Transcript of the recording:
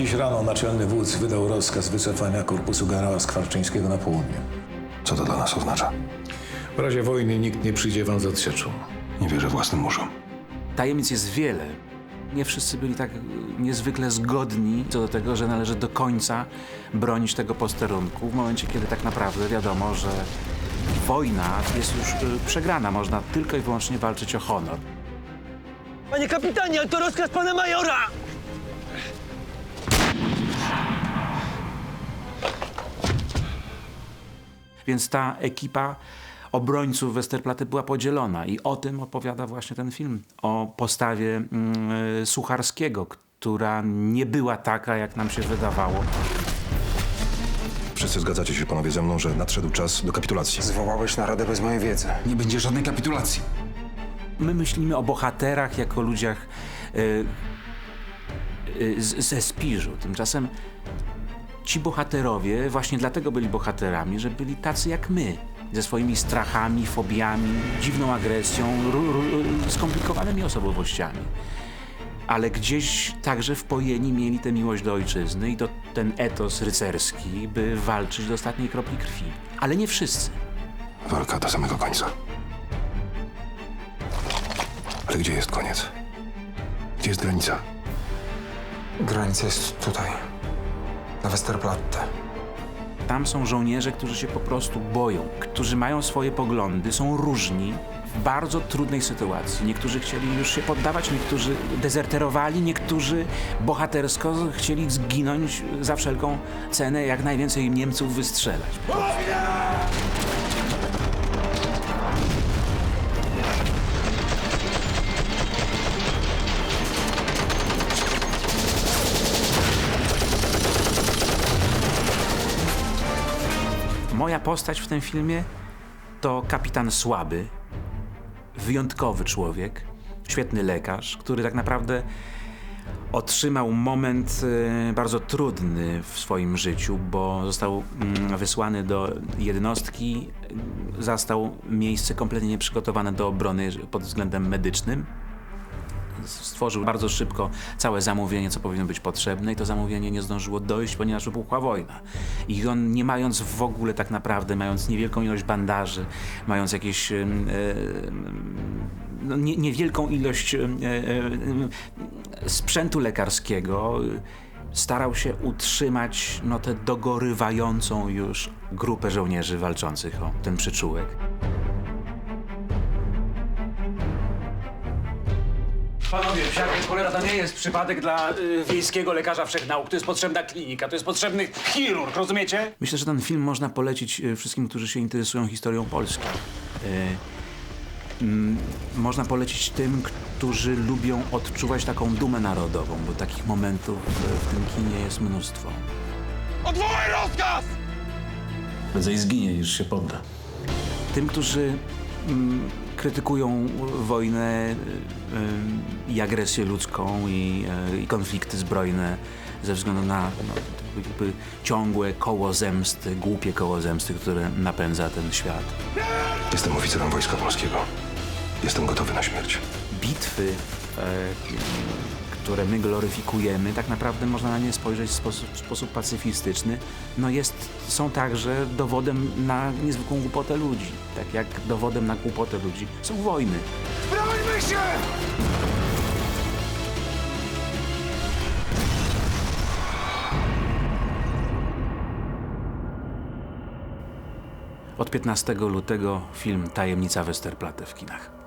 Dziś rano naczelny wódz wydał rozkaz wycofania korpusu generała Skwarczyńskiego na południe. Co to dla nas oznacza? W razie wojny nikt nie przyjdzie wam z odsieczą. Nie wierzę własnym uszom. Tajemnic jest wiele. Nie wszyscy byli tak y, niezwykle zgodni co do tego, że należy do końca bronić tego posterunku, w momencie, kiedy tak naprawdę wiadomo, że wojna jest już y, przegrana. Można tylko i wyłącznie walczyć o honor. Panie kapitanie, ale to rozkaz pana majora! Więc ta ekipa obrońców Westerplatte była podzielona i o tym opowiada właśnie ten film. O postawie mm, y, Sucharskiego, która nie była taka, jak nam się wydawało. Wszyscy zgadzacie się panowie ze mną, że nadszedł czas do kapitulacji. Zwołałeś naradę bez mojej wiedzy. Nie będzie żadnej kapitulacji. My myślimy o bohaterach jako ludziach y, y, z, ze Spiżu. Tymczasem ci bohaterowie właśnie dlatego byli bohaterami, że byli tacy jak my. Ze swoimi strachami, fobiami, dziwną agresją, skomplikowanymi osobowościami. Ale gdzieś także wpojeni mieli tę miłość do ojczyzny i to ten etos rycerski, by walczyć do ostatniej kropli krwi. Ale nie wszyscy. Walka do samego końca. Ale gdzie jest koniec? Gdzie jest granica? Granica jest tutaj. Na Westerplatte. Tam są żołnierze, którzy się po prostu boją, którzy mają swoje poglądy, są różni w bardzo trudnej sytuacji. Niektórzy chcieli już się poddawać, niektórzy dezerterowali, niektórzy bohatersko chcieli zginąć za wszelką cenę, jak najwięcej Niemców wystrzelać. Moja postać w tym filmie to kapitan słaby, wyjątkowy człowiek, świetny lekarz, który tak naprawdę otrzymał moment e, bardzo trudny w swoim życiu, bo został mm, wysłany do jednostki, e, zastał miejsce kompletnie nieprzygotowane do obrony pod względem medycznym. Stworzył bardzo szybko całe zamówienie, co powinno być potrzebne, i to zamówienie nie zdążyło dojść, ponieważ wybuchła wojna. I on, nie mając w ogóle tak naprawdę, mając niewielką ilość bandaży, mając jakieś em, no, nie, niewielką ilość em, em, sprzętu lekarskiego, starał się utrzymać no, tę dogorywającą już grupę żołnierzy walczących o ten przyczółek. Panowie, wsiadek cholera to nie jest przypadek dla y, wiejskiego lekarza wszechnauk. To jest potrzebna klinika, to jest potrzebny chirurg, rozumiecie? Myślę, że ten film można polecić y, wszystkim, którzy się interesują historią Polski. Y, mm, można polecić tym, którzy lubią odczuwać taką dumę narodową, bo takich momentów y, w tym kinie jest mnóstwo. Odwołaj rozkaz! Prędzej zginie niż się podda. tym, którzy krytykują wojnę y, y, i agresję ludzką i, y, i konflikty zbrojne ze względu na no, ciągłe koło zemsty, głupie koło zemsty, które napędza ten świat. Jestem oficerem Wojska Polskiego. Jestem gotowy na śmierć. Bitwy, e, które my gloryfikujemy, tak naprawdę można na nie spojrzeć w sposób, w sposób pacyfistyczny, no jest, są także dowodem na niezwykłą głupotę ludzi. Tak jak dowodem na głupotę ludzi są wojny. Brońmy się! Od 15 lutego film Tajemnica Westerplatte w kinach.